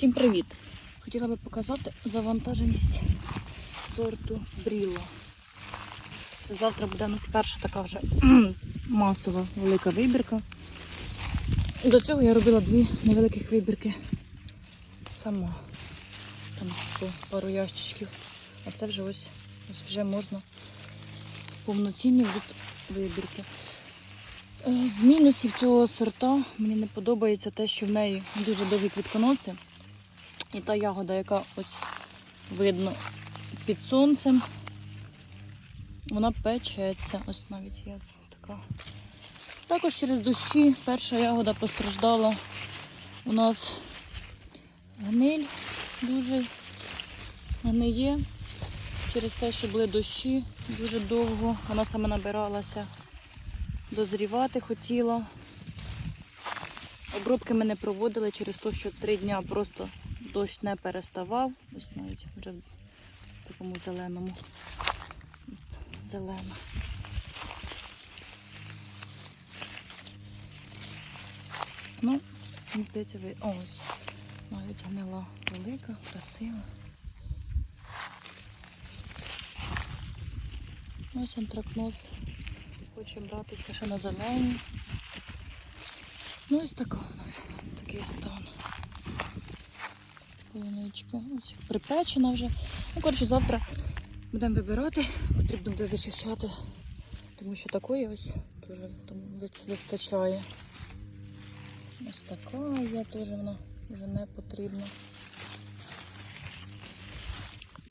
Всім привіт! Хотіла би показати завантаженість сорту Бріло. Завтра буде у нас перша така вже масова велика вибірка. До цього я робила дві невеликих вибірки сама. Там пару ящичків. А це вже ось, ось вже можна повноцінні вибірки. Е, З мінусів цього сорта мені не подобається те, що в неї дуже довгі квітконоси. І та ягода, яка ось видно під сонцем, вона печеться. Ось навіть є така. Також через дощі перша ягода постраждала. У нас гниль дуже гниє. Через те, що були дощі дуже довго. Вона саме набиралася дозрівати хотіла. Обробки ми не проводили через те, що три дня просто дощ не переставав. Ось навіть вже в такому зеленому. Зелена. Ну, мені здається, ви... Ось навіть гнила велика, красива. Ось антракноз хоче братися ще на зелені. Ну ось така у нас такий стан. Полуничка. Ось припечена вже. Ну, коротше, завтра будемо вибирати, потрібно буде зачищати, тому що такої ось дуже вистачає. Ось така є, теж вона вже не потрібна.